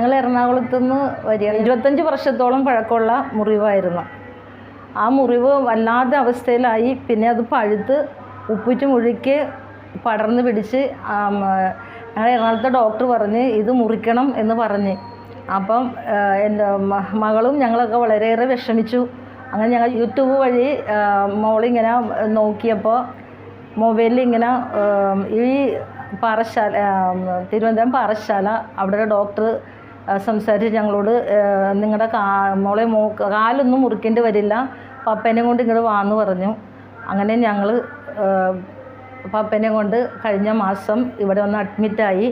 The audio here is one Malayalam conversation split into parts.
ഞങ്ങൾ എറണാകുളത്ത് നിന്ന് വരിക ഇരുപത്തഞ്ച് വർഷത്തോളം പഴക്കമുള്ള മുറിവായിരുന്നു. ആ മുറിവ് വല്ലാത്ത അവസ്ഥയിലായി. പിന്നെ അത് പഴുത്ത് ഉപ്പിച്ച് മുഴുക്കി പടർന്ന് പിടിച്ച് ഞങ്ങൾ എറണാകുളത്തെ ഡോക്ടർ പറഞ്ഞ് ഇത് മുറിക്കണം എന്ന് പറഞ്ഞ്. അപ്പം എന്റെ മകളും ഞങ്ങളൊക്കെ വളരെയേറെ വിഷമിച്ചു. അങ്ങനെ ഞങ്ങൾ യൂട്യൂബ് വഴി മോളിങ്ങനെ നോക്കിയപ്പോൾ മൊബൈലിൽ ഇങ്ങനെ ഈ പാറശാല തിരുവനന്തപുരം പാറശാല അവിടെ ഡോക്ടർ സംസാരിച്ച് ഞങ്ങളോട് നിങ്ങളുടെ കാ മോളെ മോ കാലൊന്നും മുറിക്കേണ്ടി വരില്ല. പപ്പേനെ കൊണ്ട് ഇങ്ങോട്ട് വാന്ന് പറഞ്ഞു. അങ്ങനെ ഞങ്ങൾ പപ്പേനെ കൊണ്ട് കഴിഞ്ഞ മാസം ഇവിടെ വന്ന് അഡ്മിറ്റായി.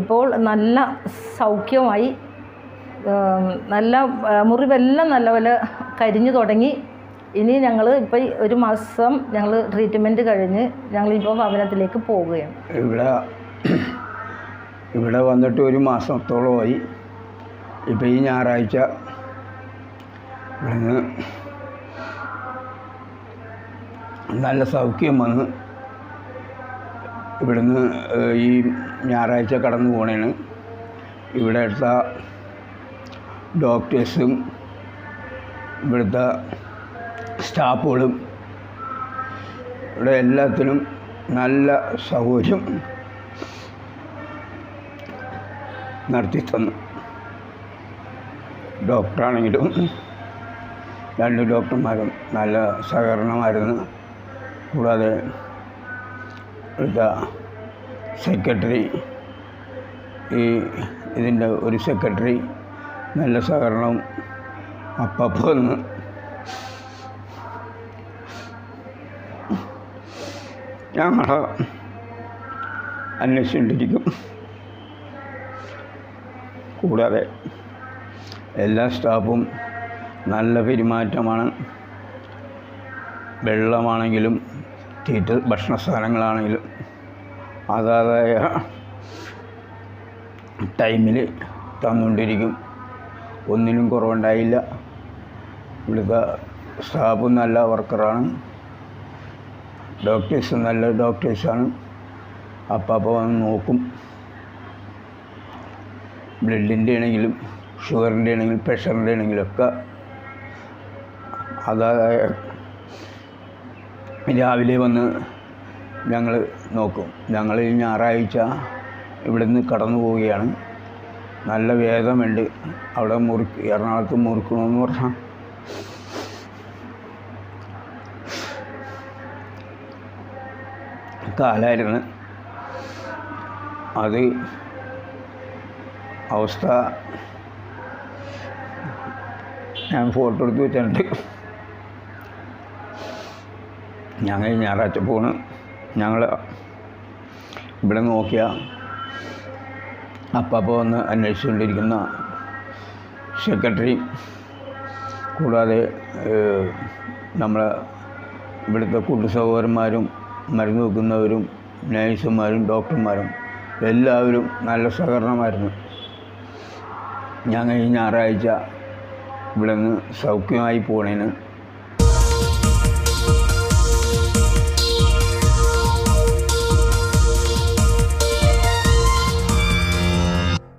ഇപ്പോൾ നല്ല സൗഖ്യമായി നല്ല മുറിവെല്ലാം നല്ലപോലെ കരിഞ്ഞു തുടങ്ങി. ഇനി ഞങ്ങൾ ഇപ്പോൾ ഒരു മാസം ഞങ്ങൾ ട്രീറ്റ്മെന്റ് കഴിഞ്ഞ് ഞങ്ങളിപ്പോൾ ഭവനത്തിലേക്ക് പോവുകയാണ്. ഇവിടെ ഇവിടെ വന്നിട്ട് ഒരു മാസത്തോളമായി ഇപ്പം ഈ ഞായറാഴ്ച ഇവിടുന്ന് നല്ല സൗഖ്യം വന്ന് ഇവിടുന്ന് ഈ ഞായറാഴ്ച കടന്നു പോകണേണ് ഇവിടെ അടുത്ത ഡോക്ടേഴ്സും ഇവിടുത്തെ സ്റ്റാഫുകളും ഇവിടെ എല്ലാത്തിനും നല്ല സൗകര്യം നടത്തി തന്നു ഡോക്ടറാണെങ്കിലും രണ്ട് ഡോക്ടർമാരും നല്ല സഹകരണമായിരുന്നു. കൂടാതെ ഇവിടുത്തെ സെക്രട്ടറി ഈ ഇതിന്റെ ഒരു സെക്രട്ടറി നല്ല സഹകരണം അപ്പപ്പോൾ വന്ന് ഞങ്ങൾ അന്വേഷിച്ചുകൊണ്ടിരിക്കും. കൂടാതെ എല്ലാ സ്റ്റാഫും നല്ല പെരുമാറ്റമാണ്. വെള്ളമാണെങ്കിലും തീറ്റ ഭക്ഷണ സാധനങ്ങളാണെങ്കിലും അതാതായ ടൈമിൽ തന്നുകൊണ്ടിരിക്കും. ഒന്നിനും കുറവുണ്ടായില്ല. ഇവിടുത്തെ സ്റ്റാഫും നല്ല വർക്കറാണ്. ഡോക്ടേഴ്സ് നല്ല ഡോക്ടേഴ്സാണ്. അപ്പം വന്ന് നോക്കും. ബ്ലഡിന്റെ ആണെങ്കിലും ഷുഗറിന്റെ ആണെങ്കിലും പ്രഷറിന്റെ ആണെങ്കിലും ഒക്കെ അതായ രാവിലെ വന്ന് ഞങ്ങൾ നോക്കും. ഞങ്ങൾ ഈ ഞായറാഴ്ച ഇവിടുന്ന് കടന്നു പോവുകയാണ്. നല്ല വേദമുണ്ട് അവിടെ മുറി എറണാകുളത്ത് മുറിക്കണമെന്ന് പറഞ്ഞാൽ കാലായിരുന്നു. അത് അവസ്ഥ ഞാൻ ഫോട്ടോ എടുത്ത് വെച്ചിട്ടുണ്ട്. ഞങ്ങൾ ഞായറാഴ്ച പോണ്. ഞങ്ങൾ ഇവിടെ നോക്കിയ അപ്പപ്പോൾ വന്ന് അന്വേഷിച്ചുകൊണ്ടിരിക്കുന്ന സെക്രട്ടറി കൂടാതെ നമ്മൾ ഇവിടുത്തെ കൂട്ടു സഹോദരന്മാരും മരുന്ന് വെക്കുന്നവരും നേഴ്സുമാരും ഡോക്ടർമാരും എല്ലാവരും നല്ല സഹകരണമായിരുന്നു. ഞങ്ങൾ കഴിഞ്ഞ ഞായറാഴ്ച ഇവിടെ നിന്ന് സൗഖ്യമായി പോണേന്.